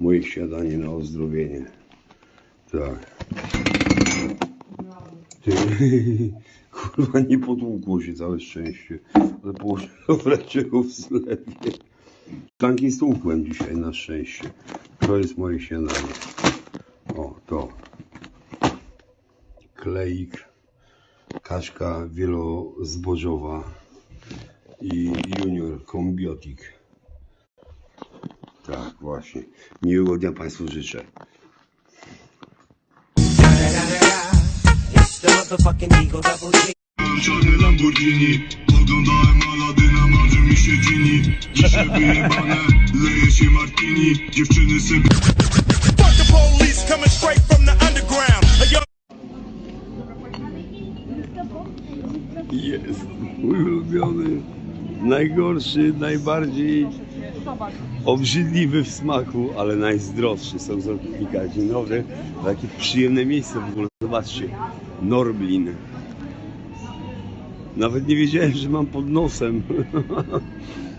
moje śniadanie na ozdrowienie. Tak. Kurwa, nie potłukło się całe szczęście, ale położyłem wreszcie w sklepie. Tanki stłukłem dzisiaj na szczęście. To jest moje śniadanie. O, to. Kleik, kaczka wielozbożowa i junior kombiotik. Tak, właśnie. Miłego dnia Państwu życzę. Czarny Lamborghini Oglądałem Aladyna, marzy mi się Gini Dzisiaj wyjebane, leje się Martini Dziewczyny sobie Fuck the police coming straight from the underground. Jest mój ulubiony, najgorszy, najbardziej obrzydliwy w smaku, ale najzdrowszy są zotnika. Dzień dobry, takie przyjemne miejsce w ogóle. Zobaczcie, Norblin. Nawet nie wiedziałem, że mam pod nosem.